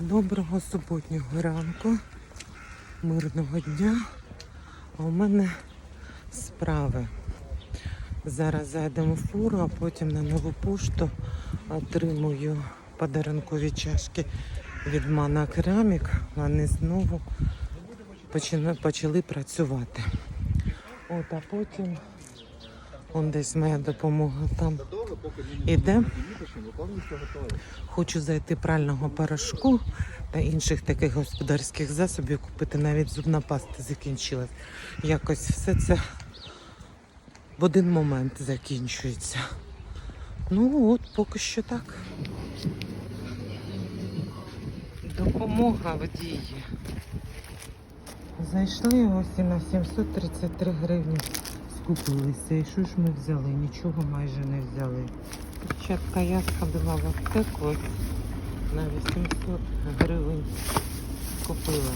Доброго суботнього ранку, мирного дня. А у мене справи. Зараз зайдемо в фуру, а потім на нову пошту отримую подарункові чашки від Мана Керамік. Вони знову почали працювати. От, а потім он десь моя допомога там іде. Хочу зайти прального порошку та інших таких господарських засобів купити. Навіть зубна паста закінчилась. Якось все це в один момент закінчується. Ну от поки що так. Допомога в дії. Зайшли ось і на 733 гривні скупилися. І що ж ми взяли? Нічого майже не взяли. Дівчатка, я сходила в аптеку ось на 800 гривень купилася.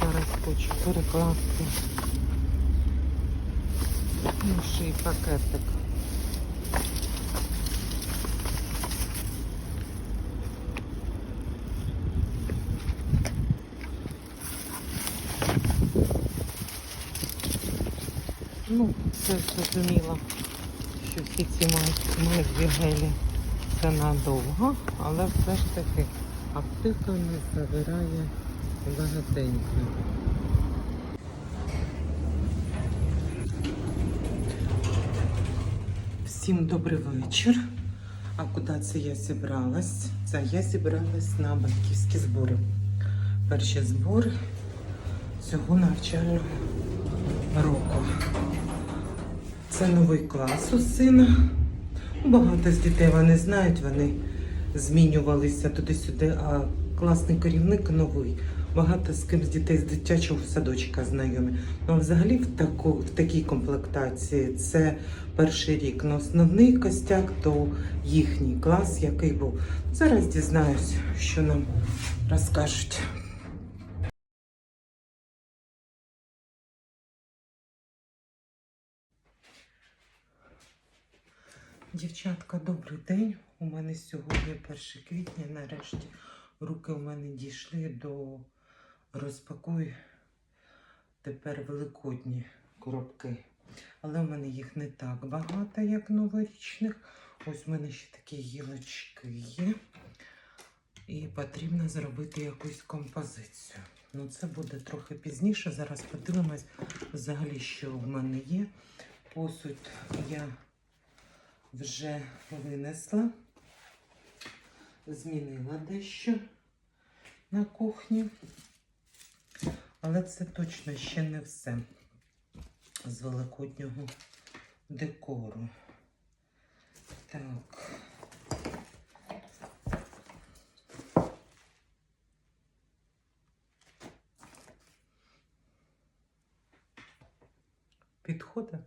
Зараз хочу перекласти інший пакетик. Ну, це зрозуміло, що всі ці мої гелі це надовго, але все ж таки аптека не забирає багатенько. Всім добрий вечір. А куди це я зібралась? Це я зібралась на батьківські збори. Перші збори цього навчального року. Це новий клас у сина. Багато з дітей вони знають, вони змінювалися туди-сюди, а класний керівник новий. Багато з ким з дітей з дитячого садочка знайомі. Ну, взагалі в, таку, в такій комплектації це перший рік. Ну, основний костяк то їхній клас, який був. Зараз дізнаюсь, що нам розкажуть. Дівчатка, добрий день. У мене сьогодні 1 квітня. Нарешті руки у мене дійшли до розпакуй тепер великодні коробки. Але в мене їх не так багато, як новорічних. Ось в мене ще такі гілочки є. І потрібно зробити якусь композицію. Ну, це буде трохи пізніше. Зараз подивимось взагалі, що в мене є. Посуд я вже винесла, змінила дещо на кухні, але це точно ще не все з великоднього декору. Так. Підходить?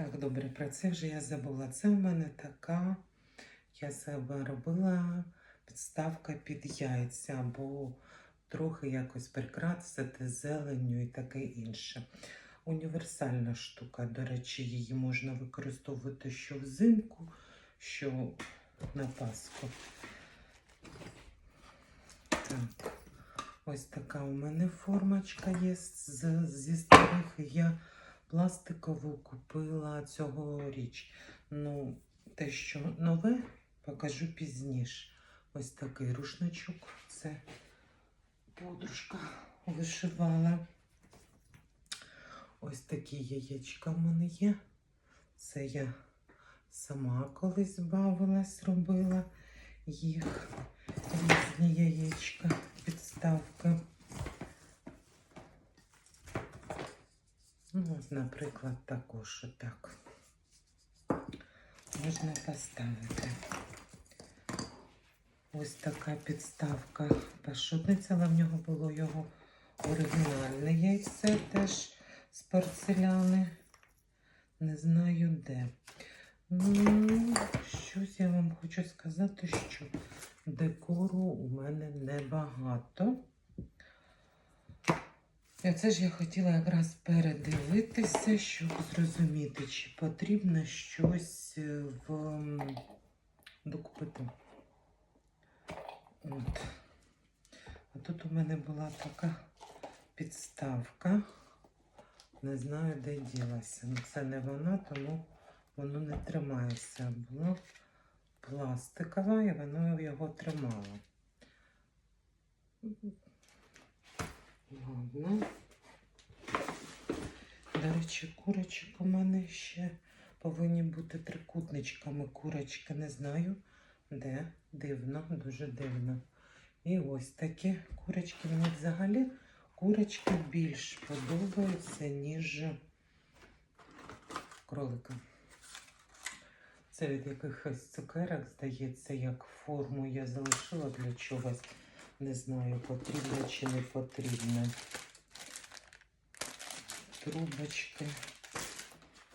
Так, добре, про це вже я забула. Це в мене така, я себе робила підставка під яйця, або трохи якось прикрасити зеленню і таке інше. Універсальна штука, до речі, її можна використовувати що взимку, що на Пасху. Так, ось така у мене формочка є зі старих. Я пластикову купила цьогоріч. Ну, те, що нове, покажу пізніше. Ось такий рушничок. Це подружка вишивала. Ось такі яєчка в мене є. Це я сама колись бавилась, робила їх. Різні яєчка, підставки. Наприклад, також отак. Можна поставити. Ось така підставка пашутниця, але в нього було його оригінальне яйце теж з порцеляни. Не знаю де. Ну, щось я вам хочу сказати, що декору у мене небагато. Це ж я хотіла якраз передивитися, щоб зрозуміти, чи потрібно щось е, в докупити. От. А тут у мене була така підставка. Не знаю, де ділася. Ну, Це не вона, тому воно не тримається. Було пластикове і воно його тримало. Ладно. До речі, курочок у мене ще повинні бути трикутничками. Курочки не знаю, де. Дивно, дуже дивно. І ось такі курочки. Мені взагалі курочки більш подобаються, ніж кролика. Це від якихось цукерок, здається, як форму я залишила для чогось. Не знаю, потрібно чи не потрібно. Трубочки,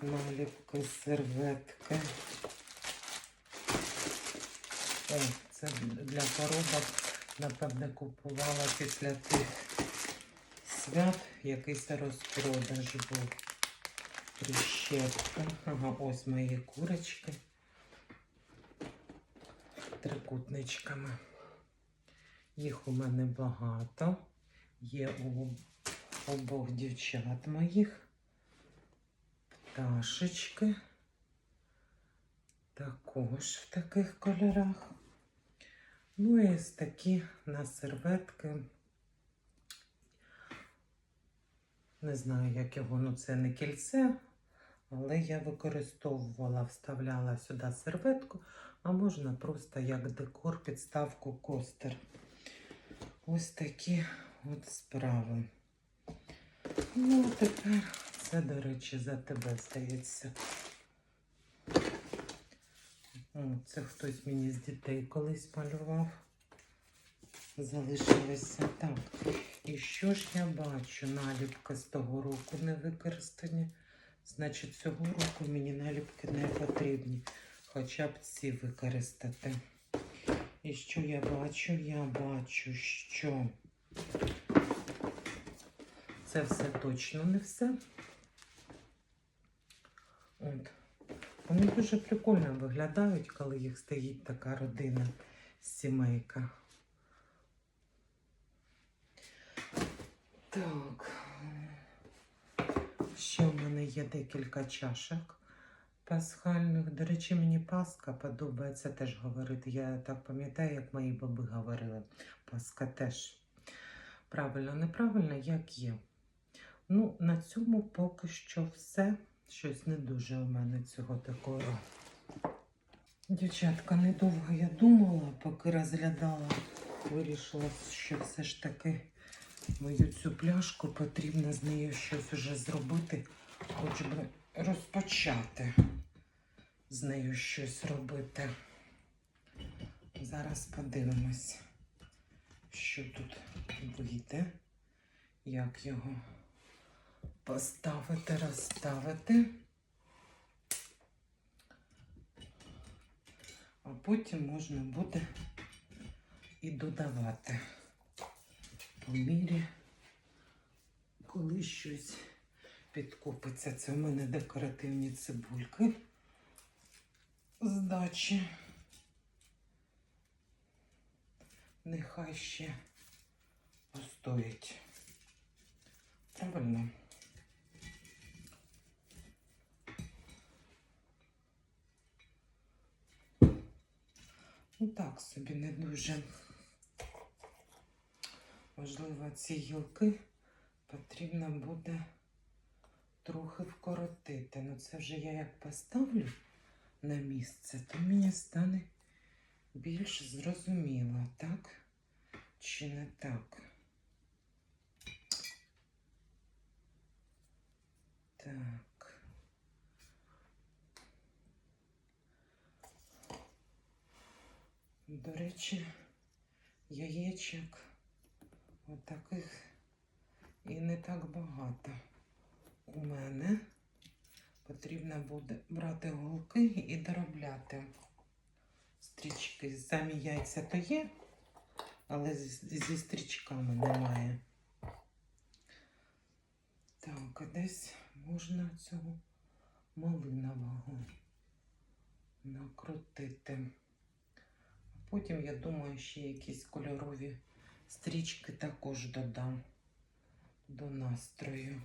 наліпки, серветки. О, це для коробок, напевне, купувала після тих свят. Якийсь розпродаж був. Прищепка. Ага, ось мої курочки. Трикутничками. Їх у мене багато. Є у обох дівчат моїх. Пташечки. Також в таких кольорах. Ну і ось такі на серветки. Не знаю, як його, ну це не кільце, але я використовувала, вставляла сюди серветку, а можна просто як декор підставку костер. Ось такі от справи. Ну, тепер це, до речі, за тебе здається. О, це хтось мені з дітей колись малював. Залишилося так. І що ж я бачу? Наліпка з того року не використані. Значить, цього року мені наліпки не потрібні. Хоча б ці використати. І що я бачу? Я бачу, що це все точно не все. От. Вони дуже прикольно виглядають, коли їх стоїть така родина, сімейка. Так. Ще в мене є декілька чашок пасхальних. До речі, мені паска подобається теж говорити. Я так пам'ятаю, як мої баби говорили. Паска теж. Правильно, неправильно, як є. Ну, на цьому поки що все. Щось не дуже у мене цього такого. Дівчатка, недовго я думала, поки розглядала. Вирішила, що все ж таки мою цю пляшку потрібно з нею щось уже зробити. Хоч би розпочати з нею щось робити. Зараз подивимось, що тут вийде, як його поставити, розставити. А потім можна буде і додавати по мірі, коли щось підкупиться. Це у мене декоративні цибульки з дачі. Нехай ще постоять. Правильно? Ну так собі не дуже. Можливо, ці гілки потрібно буде трохи вкоротити. Ну це вже я як поставлю на місце, то мені стане більш зрозуміло, так? Чи не так? Так. До речі, яєчок отаких і не так багато у мене. Потрібно буде брати голки і доробляти стрічки. Самі яйця то є, але зі стрічками немає. Так, а десь можна цього малинового накрутити. Потім, я думаю, ще якісь кольорові стрічки також додам до настрою.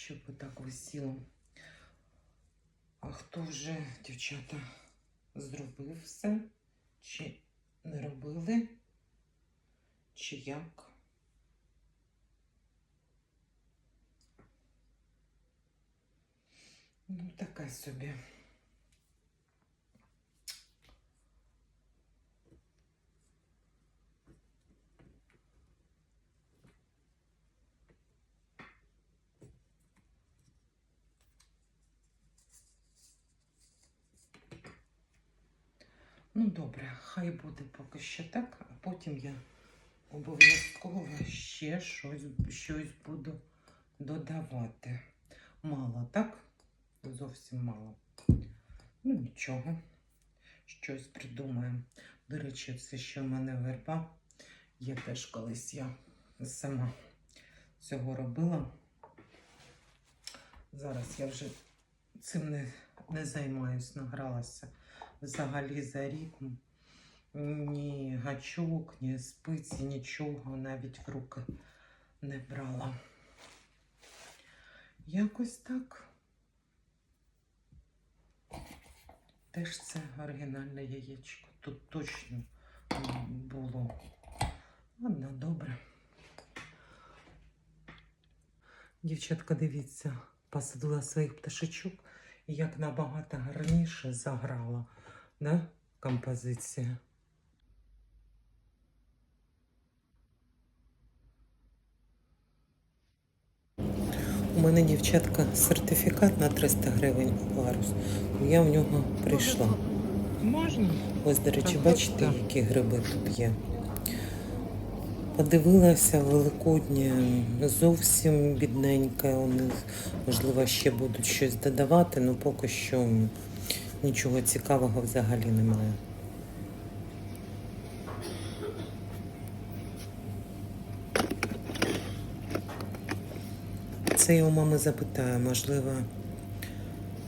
Щоб отак висіло. А хто вже, дівчата, зробив все? Чи не робили? Чи як? Ну, така собі. Ну, добре, хай буде поки що так, а потім я обов'язково ще щось, щось буду додавати. Мало, так? Зовсім мало. Ну, нічого. Щось придумаємо. До речі, це що в мене верба. Я теж колись я сама цього робила. Зараз я вже цим не, не займаюсь, награлася взагалі за рік. Ні гачок, ні спиці, нічого навіть в руки не брала. Якось так. Теж це оригінальне яєчко. Тут точно було. Ладно, добре. Дівчатка, дивіться, посадила своїх пташечок і як набагато гарніше заграла да? композиція. У мене дівчатка сертифікат на 300 гривень парус. Я в нього прийшла. Можна? Ось, до речі, бачите, які гриби тут є. Подивилася Великоднє зовсім бідненьке. Вони, можливо, ще будуть щось додавати, але поки що нічого цікавого взагалі немає. Це я у мами запитаю, можливо,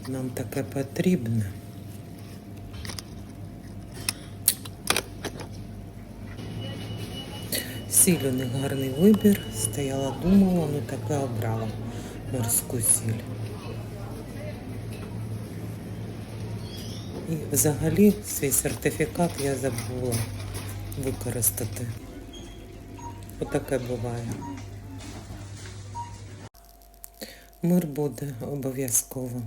нам таке потрібне. Сіль у них гарний вибір. Стояла, думала, ну таке обрала морську сіль. І взагалі свій сертифікат я забула використати. Отаке буває. Мир буде обов'язково.